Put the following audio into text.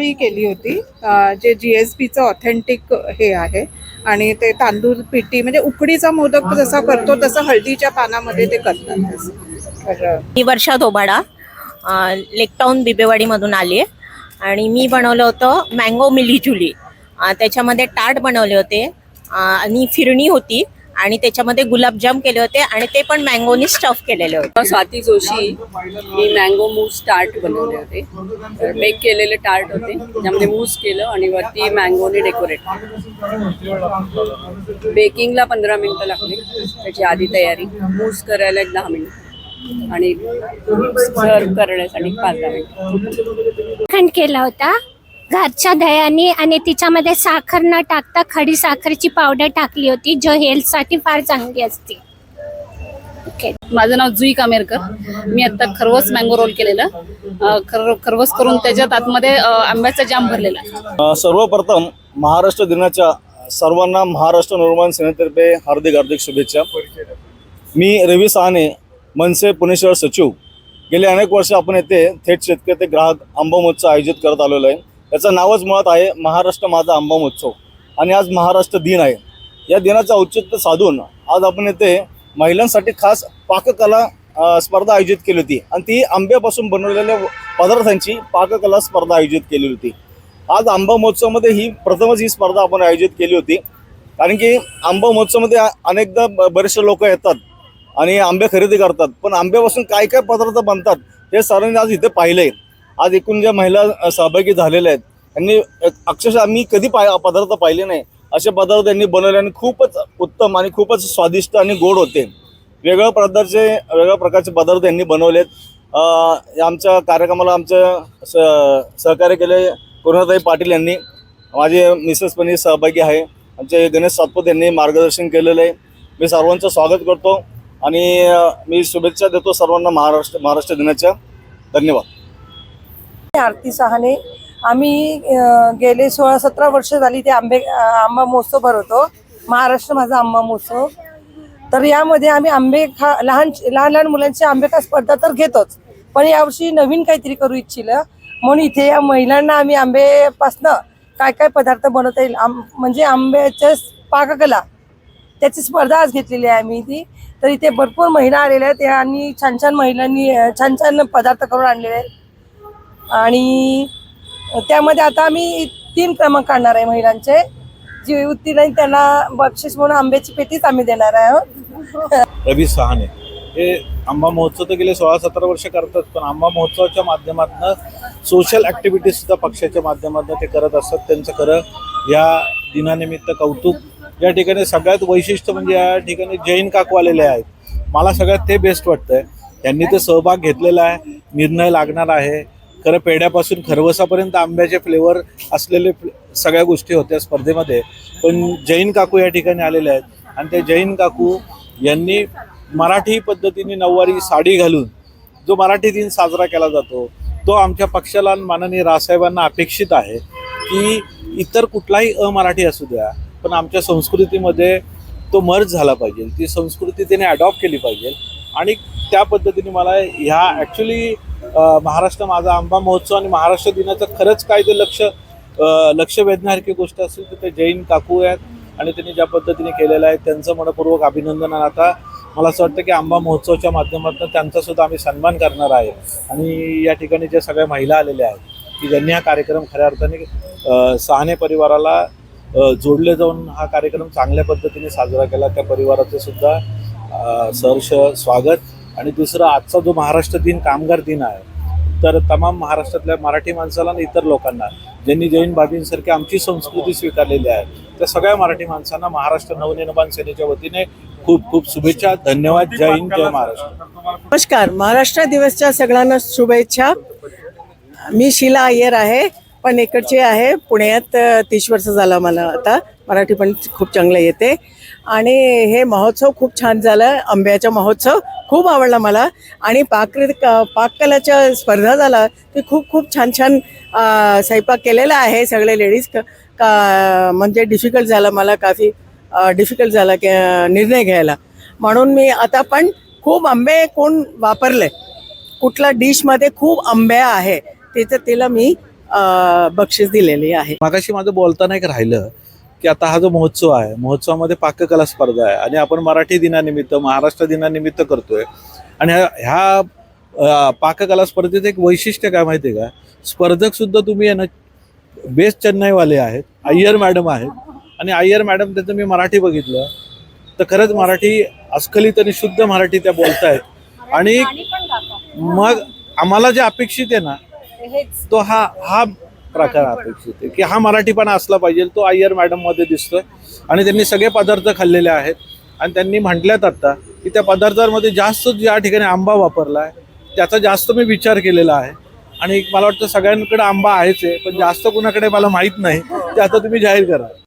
पुरणपोळी केली होती जे जी एस बीचं ऑथेंटिक हे आहे. आणि ते तांदूळ पिठी म्हणजे उकडीचा मोदक जसा करतो तसं हळदीच्या पानामध्ये ते करतात. ही मी वर्षा धोबाडा लेकटाऊन बिबेवाडीमधून आली आहे. आणि मी बनवलं होतं मँगो मिली जुली त्याच्यामध्ये टाट बनवले होते. आणि फिरणी होती. आणि त्याच्यामध्ये गुलाबजाम केले होते आणि ते पण मँगोनी स्टफ केलेले होते. स्वाती जोशी मी मँगो मूस टार्ट बनवले होते. बेक केलेले टार्ट होते. त्यामध्ये मूस केलं आणि वरती मँगोने डेकोरेट बेकिंगला पंधरा मिनटं लागली. त्याची आधी तयारी. मूस करायला एक दहा मिनिट. आणि सर्व करण्यासाठी पाच दहा मिनिट. खंड केला होता. घरच्या दह्याने आणि तिच्यामध्ये साखर न टाकता खडी साखरेची पावडर टाकली होती जो हेल्थसाठी फार चांगली असते. ओके. माझं नाव जुई कामेरकर. मी आता खरवस मँगो रोल केलेलं. खर खरवस करून त्याच्यात आतमध्ये आंब्याचा जाम भरलेला. सर्वप्रथम महाराष्ट्र दिनाच्या सर्वांना महाराष्ट्र निर्माण सेनेतर्फे हार्दिक हार्दिक शुभेच्छा. मी रवी सहाने मनसे पुणे शहर सचिव. गेले अनेक वर्ष आपण येथे थेट शेतकरी ते ग्राहक आंबा महोत्सव आयोजित करत आलेलो आहे. याचं नावच मुळात आहे महाराष्ट्र माझा आंबा महोत्सव. आणि आज महाराष्ट्र दिन आहे. या दिनाचं औचित्य साधून आज आपण येथे महिलांसाठी खास पाककला स्पर्धा आयोजित केली होती. आणि ती आंब्यापासून बनवलेल्या पदार्थांची पाककला स्पर्धा आयोजित केली होती. आज आंबा महोत्सवामध्ये ही प्रथमच ही स्पर्धा आपण आयोजित केली होती. कारण की आंबा महोत्सवामध्ये अनेकदा ब- बरेचसे लोक येतात आणि आंबे खरेदी करतात. पण आंब्यापासून काय काय पदार्थ बनतात हे सरांनी आज इथे पाहिलं आहे आज एकूण ज्या महिला सहभागी झालेल्या आहेत त्यांनी अक्षरशः आम्ही कधी पाय पदार्थ पाहिले नाही. असे पदार्थ त्यांनी बनवले आणि खूपच उत्तम आणि खूपच स्वादिष्ट आणि गोड होते. वेगळ्या प्रकारचे वेगळ्या प्रकारचे पदार्थ त्यांनी बनवलेत. आमच्या कार्यक्रमाला आमचं स सहकार्य केले करुणाताई पाटील यांनी. माझे मिसेस पण सहभागी आहे. आमचे गणेश सातपूत यांनी मार्गदर्शन केलेलं आहे. मी सर्वांचं स्वागत करतो आणि मी शुभेच्छा देतो सर्वांना महाराष्ट्र महाराष्ट्र दिनाच्या. धन्यवाद. आरती सहाने. आम्ही गेले सोळा सतरा वर्ष झाली ते आंबे आंबा महोत्सव भरवतो. महाराष्ट्र माझा आंबा महोत्सव. तर यामध्ये आम्ही आंबे खा लहान लहान लहान मुलांची आंबे खा स्पर्धा तर घेतोच. पण यावर्षी नवीन काहीतरी करू इच्छिलं. म्हणून इथे या महिलांना आम्ही आंबेपासनं काय काय पदार्थ बनवता येईल आम म्हणजे आंब्याच्या पाककला त्याची स्पर्धा आज घेतलेली आहे आम्ही ती तर इथे भरपूर महिला आलेल्या आहेत. आणि छान छान महिलांनी छान छान पदार्थ करून आणलेले आहेत. आणि त्यामध्ये आता आम्ही तीन क्रमांक काढणार आहे महिलांचे. जी उत्तीर्ण त्यांना बक्षीस म्हणून आंब्याची पेटीच आम्ही देणार आहोत हो. रवी सहाने हे आंबा महोत्सव तर गेले सोळा सतरा वर्ष करतात पण आंबा महोत्सवाच्या माध्यमातून सोशल ॲक्टिव्हिटीज सुद्धा पक्षाच्या माध्यमातून ते करत असतात. त्यांचं खरं या दिनानिमित्त कौतुक. या ठिकाणी सगळ्यात वैशिष्ट्य म्हणजे या ठिकाणी जैन काकू आलेले आहेत. मला सगळ्यात ते बेस्ट वाटतंय. त्यांनी ते सहभाग घेतलेला आहे. निर्णय लागणार आहे. खरं पेढ्यापासून खरवसापर्यंत आंब्याचे फ्लेवर असलेले सगळ्या गोष्टी होत्या स्पर्धेमध्ये. पण जैन काकू या ठिकाणी आलेले आहेत. आणि ते जैन काकू यांनी मराठी पद्धतीने नऊवारी साडी घालून जो मराठी दिन साजरा केला जातो तो आमच्या पक्षाला माननीय रासाहेबांना अपेक्षित आहे की इतर कुठलाही अमराठी असू द्या पण आमच्या संस्कृतीमध्ये तो मर्ज झाला पाहिजे. ती संस्कृती त्याने अडॉप्ट केली पाहिजे. आणि त्या पद्धतीने मला ह्या ॲक्च्युली महाराष्ट्र माझा आंबा महोत्सव आणि महाराष्ट्र दिनाचं खरंच काय ते लक्ष लक्ष वेधण्यासारखी गोष्ट असेल तर ते जैन काकू आहेत आणि त्यांनी ज्या पद्धतीने केलेलं आहे त्यांचं मनपूर्वक अभिनंदन. आता मला असं वाटतं की आंबा महोत्सवच्या माध्यमातून त्यांचा सुद्धा आम्ही सन्मान करणार आहे. आणि या ठिकाणी ज्या सगळ्या महिला आलेल्या आहेत की ज्यांनी हा कार्यक्रम खऱ्या अर्थाने सहाने परिवाराला जोडले जाऊन हा कार्यक्रम चांगल्या पद्धतीने साजरा केला त्या परिवाराचं सुद्धा सहर्ष स्वागत. आणि दुसरं आजचा जो महाराष्ट्र दिन कामगार दिन आहे तर तमाम महाराष्ट्रातल्या मराठी माणसाला आणि इतर लोकांना ज्यांनी जैन बाबींसारखी आमची संस्कृती स्वीकारलेली आहे त्या सगळ्या मराठी माणसांना महाराष्ट्र नवनिर्माण सेनेच्या वतीने खूप खूप शुभेच्छा. धन्यवाद. जय हिंद जय महाराष्ट्र. नमस्कार. महाराष्ट्र दिवसच्या सगळ्यांना शुभेच्छा. मी शिला अय्यर आहे. पण इकडची आहे पुण्यात तीस वर्ष झालं मला आता. मराठी पण खूप चांगलं येते. आणि हे महोत्सव खूप छान झालं. आंब्याचा महोत्सव खूप आवडला मला. आणि पाक पाककलाच्या स्पर्धा झाला ते खूप खूप छान छान स्वयंपाक केलेला आहे सगळे लेडीज का म्हणजे डिफिकल्ट झालं मला काफी डिफिकल्ट झाला की निर्णय घ्यायला. म्हणून मी आता पण खूप आंबे कोण वापरले? कुठला डिशमध्ये खूप आंब्या आहे त्याचं तिला मी बक्षीस दिलेली आहे. मागाशी माझं बोलताना एक राहिलं की आता हा जो महोत्सव आहे महोत्सवामध्ये पाककला स्पर्धा आहे आणि आपण मराठी दिनानिमित्त महाराष्ट्र दिनानिमित्त करतोय. आणि ह्या- पाककला स्पर्धेचं एक वैशिष्ट्य काय माहिती आहे का? स्पर्धक सुद्धा तुम्ही आहे ना बेस्ट चेन्नईवाले आहेत अय्यर मॅडम आहेत. आणि अय्यर मॅडम त्याचं मी मराठी बघितलं. तर खरंच मराठी अस्खलित आणि शुद्ध मराठी त्या बोलतायत. आणि मग आम्हाला जे अपेक्षित आहे ना तो हा हा प्रकार अपेक्षित आहे. की हा मराठीपणा असला पाहिजे तो अय्यर मॅडममध्ये दिसतोय. आणि त्यांनी सगळे पदार्थ खाल्लेले आहेत. आणि त्यांनी म्हटल्यात आता की त्या पदार्थांमध्ये जास्त ज्या ठिकाणी आंबा वापरला आहे त्याचा जास्त मी विचार केलेला आहे. आणि मला वाटतं सगळ्यांकडे आंबा आहेच आहे पण जास्त कुणाकडे मला माहीत नाही ते आता तुम्ही जाहीर करा.